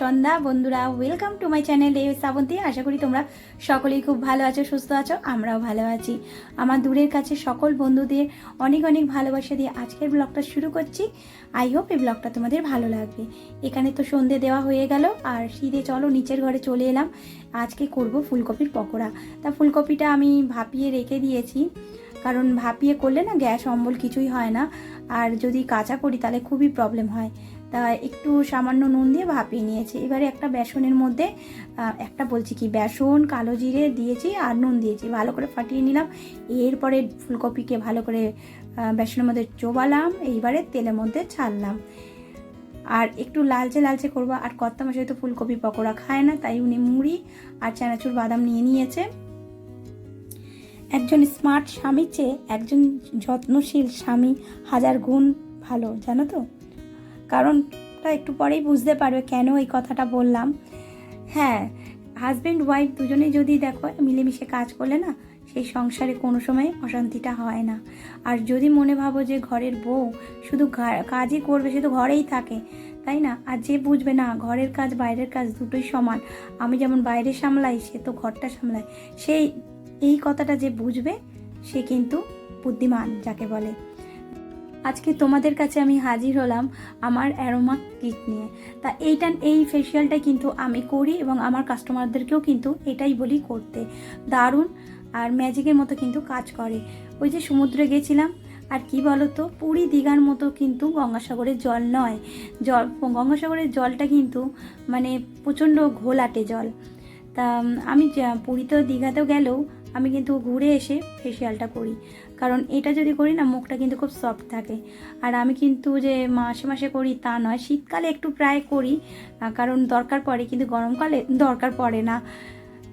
সন্ধ্যা। বন্ধুরা welcome to my channel এ শ্রাবন্তী। আশা করি তোমরা সকলেই খুব ভালো আছো, সুস্থ আছো, আমরাও ভালো আছি। আমার দূরের কাছে সকল বন্ধুদের অনেক অনেক ভালোবাসা দিয়ে আজকের ব্লগটা শুরু করছি। আই হোপ এই ব্লগটা তোমাদের ভালো লাগবে। এখানে তো সন্ধে দেওয়া হয়ে গেল, আর শীতে চলো, নিচের ঘরে চলে এলাম। আজকে করব ফুলকপির পকোড়া। তা ফুলকপিটা আমি ভাপিয়ে রেখে দিয়েছি। কারণ ভাপিয়ে করলে না গ্যাস, অম্বল কিছুই হয় না। আর যদি কাঁচা করি, তাহলে খুবই প্রবলেম হয়। তা একটু সামান্য নুন দিয়ে ভাপিয়ে নিয়েছি। এবারে একটা বেসনের মধ্যে একটা বলছি কি, বেসন, কালো জিরে দিয়েছি আর নুন দিয়েছি। ভালো করে ফাটিয়ে নিলাম। এরপরে ফুলকপিকে ভালো করে বেসনের মধ্যে চোবালাম। এইবারে তেলের মধ্যে ছাড়লাম। আর একটু লালচে লালচে করব। আর কর্তা মশাই তো ফুলকপি পকোড়া খায় না, তাই উনি মুড়ি আর চানাচুর বাদাম নিয়ে নিয়েছে। একজন স্মার্ট স্বামীর চেয়ে একজন যত্নশীল স্বামী হাজার গুণ ভালো, জানো তো? কারণটা একটু পরেই বুঝতে পারবে কেন এই কথাটা বললাম। হ্যাঁ হাজব্যান্ড ওয়াইফ দুজনেই যদি দেখো মিলেমিশে কাজ করলে না, সেই সংসারে কোনো সময় অশান্তিটা হয় না। আর যদি মনে ভাবো যে ঘরের বউ শুধু কাজই করবে, সে তো ঘরেই থাকে, তাই না? আর যে বুঝবে না, ঘরের কাজ, বাইরের কাজ দুটোই সমান। আমি যেমন বাইরে সামলাই, সে তো ঘরটা সামলায়। সেই, এই কথাটা যে বুঝবে, সে কিন্তু বুদ্ধিমান যাকে বলে। আজকে তোমাদের কাছে আমি হাজির হলাম আমার অ্যারোমা কিট নিয়ে। তা এইটা, এই ফেসিয়ালটা কিন্তু আমি করি এবং আমার কাস্টমারদেরকেও কিন্তু এটাই বলি করতে। দারুণ আর ম্যাজিকের মতো কিন্তু কাজ করে। ওই যে সমুদ্রে গেছিলাম, আর কি বলতো, পুরী দীঘার মতো কিন্তু গঙ্গাসাগরের জল নয়। জল, গঙ্গাসাগরের জলটা কিন্তু মানে প্রচণ্ড ঘোলাটে জল। তা আমি পুরীতেও দীঘাতেও গেলেও আমি কিন্তু ঘুরে এসে ফেসিয়ালটা করি। কারণ এটা যদি করি না, মুখটা কিন্তু খুব সফট থাকে। আর আমি কিন্তু যে মাসে মাসে করি তা নয়, শীতকালে একটু প্রায় করি কারণ দরকার পড়ে, কিন্তু গরমকালে দরকার পড়ে না।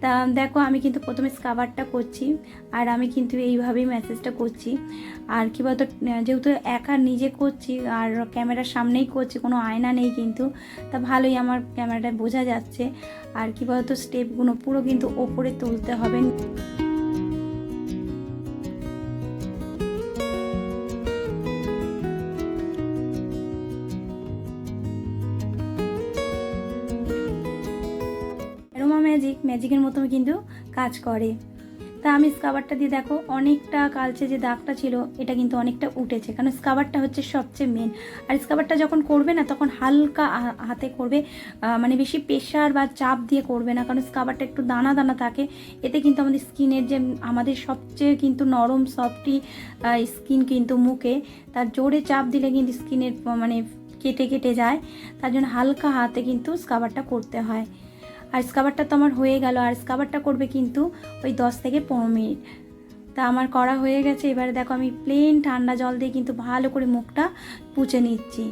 তা দেখো, আমি কিন্তু প্রথমে স্কাবারটা করছি, আর আমি কিন্তু এইভাবেই মেসেজটা করছি। আর কি বলতো, যেহেতু একা নিজে করছি, আর ক্যামেরার সামনেই করছি, কোনো আয়না নেই কিন্তু, তা ভালোই আমার ক্যামেরাটা বোঝা যাচ্ছে। আর কি বলতো স্টেপগুলো পুরো কিন্তু ওপরে তুলতে হবে। ম্যাজিকের মতো কিন্তু কাজ করে। তা আমি স্কাবারটা দিয়ে দেখো, অনেকটা কালচে যে দাগটা ছিল, এটা কিন্তু অনেকটা উঠেছে। কারণ স্কাবারটা হচ্ছে সবচেয়ে মেন আর স্কাবারটা যখন করবে না, তখন হালকা হাতে করবে মানে বেশি প্রেশার বা চাপ দিয়ে করবে না। কারণ স্কাবারটা একটু দানা দানা থাকে। এতে কিন্তু আমাদের স্কিনের যে, আমাদের সবচেয়ে কিন্তু নরম সফটি স্কিন কিন্তু মুখে। তার জোরে চাপ দিলে কিন্তু স্কিনের মানে কেটে কেটে যায়। তার জন্য হালকা হাতে কিন্তু স্কাবারটা করতে হয়। আর স্কাবারটা তো আমার হয়ে গেল, আর স্কাবারটা করবে কিন্তু ওই দশ থেকে পনেরো মিনিট। তা আমার করা হয়ে গেছে, এবারে দেখো আমি প্লেন ঠান্ডা জল দিয়ে কিন্তু ভালো করে মুখটা পুঁছে নিচ্ছি।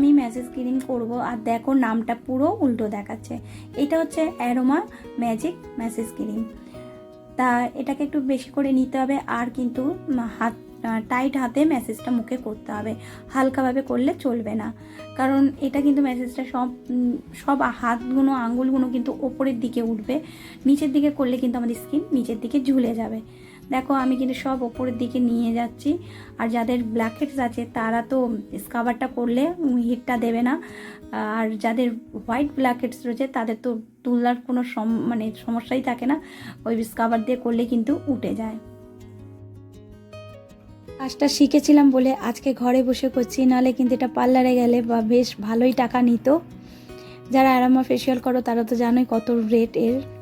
আমি ম্যাসেজ ক্রিম করব আর দেখো নামটা পুরো উল্টো দেখাচ্ছে। এটা হচ্ছে অ্যারোমা ম্যাজিক ম্যাসেজ ক্রিম। তা এটাকে একটু বেশি করে নিতে হবে আর কিন্তু হাত, টাইট হাতে ম্যাসেজটা মুখে করতে হবে। হালকাভাবে করলে চলবে না। কারণ এটা কিন্তু ম্যাসেজটা সব সব হাতগুলো আঙ্গুলগুলো কিন্তু ওপরের দিকে উঠবে। নিচের দিকে করলে কিন্তু আমাদের স্কিন নিচের দিকে ঝুলে যাবে। দেখো, আমি কিন্তু সব ওপরের দিকে নিয়ে যাচ্ছি। আর যাদের ব্ল্যাকহেডস আছে, তারা তো স্কাবারটা করলে হিটটা দেবে না। আর যাদের হোয়াইট ব্ল্যাকহেডস রয়েছে, তাদের তো তুলার কোনো সম- মানে সমস্যাই থাকে না। ওই স্কাবার দিয়ে করলে কিন্তু উঠে যায়। কাজটা শিখেছিলাম বলে আজকে ঘরে বসে করছি নাহলে কিন্তু এটা পার্লারে গেলে বা বেশ ভালোই টাকা নিত। যারা আরামা ফেসিয়াল করো, তারা তো জানোই কত রেট এর।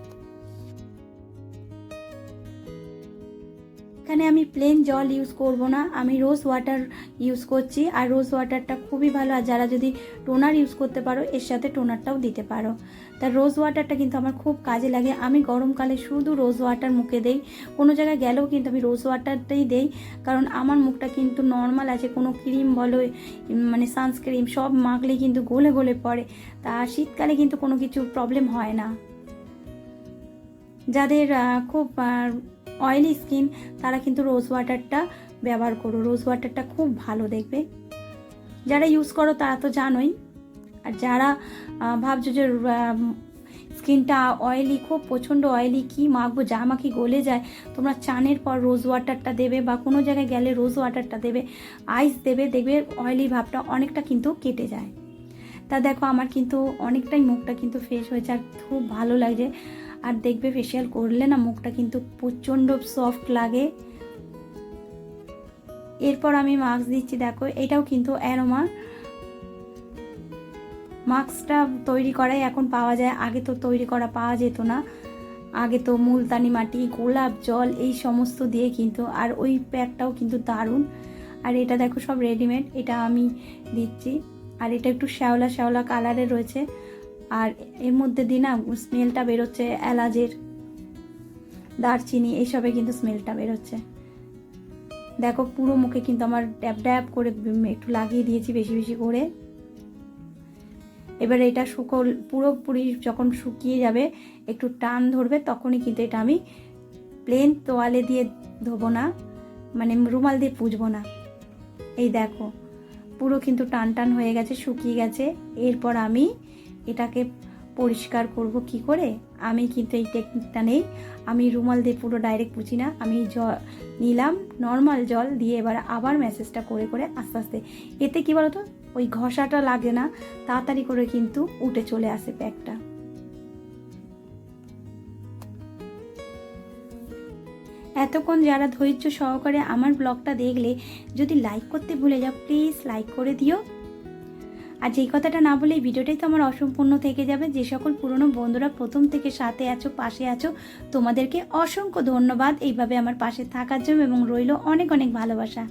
এখানে আমি প্লেন জল ইউজ করব না। আমি রোজ ওয়াটার ইউজ করছি। আর রোজ ওয়াটারটা খুবই ভালো। আর যারা যদি টোনার ইউজ করতে পারো, এর সাথে টোনারটাও দিতে পারো। তা রোজ ওয়াটারটা কিন্তু আমার খুব কাজে লাগে। আমি গরমকালে শুধু রোজ ওয়াটার মুখে দেই। কোনো জায়গায় গেলেও কিন্তু আমি রোজ ওয়াটারটাই দেই। কারণ আমার মুখটা কিন্তু নর্মাল আছে। কোনো ক্রিম বলো মানে সানস্ক্রিন সব মাখলেই কিন্তু গলে গলে পড়ে। তা শীতকালে কিন্তু কোনো কিছু প্রবলেম হয় না। যাদের খুব অয়েলি স্কিন তারা কিন্তু রোজ ওয়াটারটা ব্যবহার করো। রোজ ওয়াটারটা খুব ভালো দেখবে। যারা ইউজ করো, তারা তো জানোই। আর যারা ভাবছ যে স্কিনটা অয়েলি খুব প্রচণ্ড অয়েলি কি মাখবো, যা মাখি গলে যায়, তোমরা চানের পর রোজ ওয়াটারটা দেবে বা কোনো জায়গায় গেলে রোজ ওয়াটারটা দেবে আইস দেবে, দেখবে অয়েলি ভাবটা অনেকটা কিন্তু কেটে যায়। তা দেখো, আমার কিন্তু অনেকটাই মুখটা কিন্তু ফ্রেশ হয়েছে, আর খুব ভালো লাগছে। আর দেখবে ফেসিয়াল করলে না মুখটা কিন্তু প্রচণ্ড সফট লাগে। এরপর আমি মাস্ক দিচ্ছি, দেখো, এটাও কিন্তু অ্যারোমা মাস্কটা তৈরি করাই এখন পাওয়া যায়। আগে তো তৈরি করা পাওয়া যেত না। আগে তো মুলতানি মাটি, গোলাপ জল, এই সমস্ত দিয়ে কিন্তু, আর ওই প্যাকটাও কিন্তু দারুণ। আর এটা দেখো সব রেডিমেড এটা আমি দিচ্ছি। আর এটা একটু শ্যাওলা শ্যাওলা কালারের রয়েছে। আর এর মধ্যে দিয়ে না স্মেলটা বেরোচ্ছে, এলাচের, দারচিনি, এইসবে কিন্তু স্মেলটা বেরোচ্ছে। দেখো পুরো মুখে কিন্তু আমার ড্যাব ড্যাব করে একটু লাগিয়ে দিয়েছি বেশি বেশি করে। এবার এটা শুকো পুরোপুরি যখন শুকিয়ে যাবে, একটু টান ধরবে, তখনই কিন্তু এটা আমি প্লেন তোয়ালে দিয়ে ধোবো না মানে রুমাল দিয়ে পুজবো না। এই দেখো, পুরো কিন্তু টান টান হয়ে গেছে, শুকিয়ে গেছে। এরপর আমি এটাকে পরিষ্কার করব কি করে? আমি কিন্তু এই টেকনিকটা নেই। আমি রুমাল দিয়ে পুরো ডাইরেক্ট পুছি না। আমি জল নিলাম নর্মাল জল দিয়ে এবার আবার ম্যাসেজটা করে করে আস্তে আস্তে। এতে কী বলতো? ওই ঘষাটা লাগে না, তাড়াতাড়ি করে কিন্তু উঠে চলে আসে প্যাকটা এতক্ষণ যারা ধৈর্য সহকারে আমার ব্লগটা দেখলে, যদি লাইক করতে ভুলে যাও প্লিজ লাইক করে দিও। আর যেই কথাটা না বলে এই ভিডিওটাই তো আমার অসম্পূর্ণ থেকে যাবে। যে সকল পুরনো বন্ধুরা প্রথম থেকে সাথে আছো, পাশে আছো, তোমাদেরকে অসংখ্য ধন্যবাদ এইভাবে আমার পাশে থাকার জন্য এবং রইল অনেক অনেক ভালোবাসা।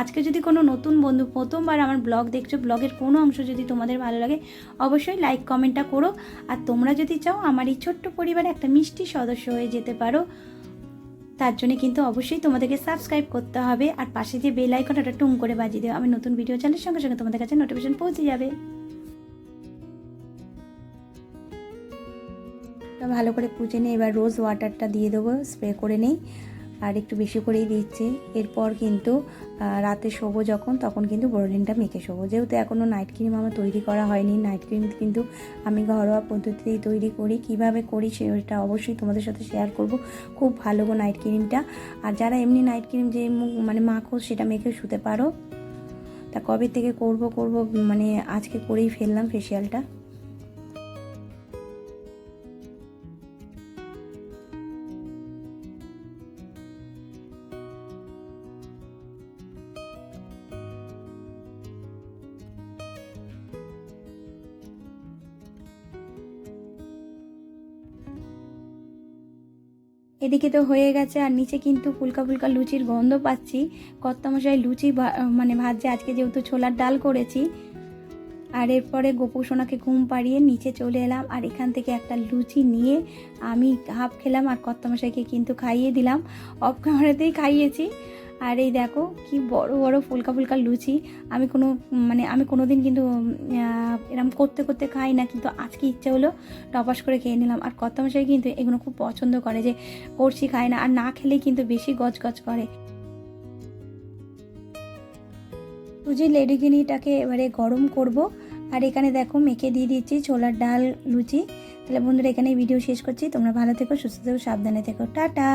আজকে যদি কোনো নতুন বন্ধু প্রথমবার আমার ব্লগ দেখছ, ব্লগের কোনো অংশ যদি তোমাদের ভালো লাগে, অবশ্যই লাইক, কমেন্টটা করো। আর তোমরা যদি চাও আমার এই ছোট্ট পরিবারে একটা মিষ্টি সদস্য হয়ে যেতে পারো তার জন্য কিন্তু অবশ্যই তোমাদেরকে সাবস্ক্রাইব করতে হবে। আর পাশে যে বেল আইকনটা টুং করে বাজিয়ে দেওয়া। আমি নতুন ভিডিও চ্যানেলের সঙ্গে সঙ্গে তোমাদের কাছে নোটিফিকেশন পৌঁছে যাবে। ভালো করে পুজে নিয়ে এবার রোজ ওয়াটারটা দিয়ে দেবো স্প্রে করে নেই। আর একটু বেশি করেই দিচ্ছি। এরপর কিন্তু রাতে শোবো যখন, তখন কিন্তু বোরোলিনটা মেখে শোবো। যেহেতু এখনও নাইট ক্রিম আমার তৈরি করা হয়নি, নাইট ক্রিম কিন্তু আমি ঘরোয়া পদ্ধতিতেই তৈরি করি। কীভাবে করি সেটা অবশ্যই তোমাদের সাথে শেয়ার করব। খুব ভালো গো নাইট ক্রিমটা। আর যারা এমনি নাইট ক্রিম যে মানে মাখো সেটা মেখে শুতে পারো। তা কবে থেকে করব করব মানে আজকে করেই ফেললাম ফেসিয়ালটা এদিকে তো হয়ে গেছে, আর নিচে কিন্তু ফুলকা ফুলকা লুচির গন্ধ পাচ্ছি। কর্তামশাই লুচি মানে ভাজছে আজকে যেহেতু ছোলার ডাল করেছি, আর এরপরে গোপু সোনাকে ঘুম পাড়িয়ে নিচে চলে এলাম, আর এখান থেকে একটা লুচি নিয়ে আমি হাফ খেলাম, আর কর্তামশাইকে কিন্তু খাইয়ে দিলাম। অফ ক্যামেরাতেই খাইয়েছি। আর এই দেখো, কি বড় বড় ফুলকা ফুলকা লুচি। আমি কোনো মানে আমি কোনো দিন কিন্তু এরম করতে করতে খাই না, কিন্তু আজকে ইচ্ছে হলো টপাস করে খেয়ে নিলাম। আর কত মশাই কিন্তু এগুলো খুব পছন্দ করে যে করছি খায় না, আর না খেলেই কিন্তু বেশি গজগজ করে। সুজি লেডিগিনিটাকে এবারে গরম করব। আর এখানে দেখো মেখে দিয়ে দিচ্ছি ছোলার ডাল, লুচি। তাহলে বন্ধুরা এখানে ভিডিও শেষ করছি। তোমরা ভালো থেকো, সুস্থ থেকো, সাবধানে থেকো। টাটা!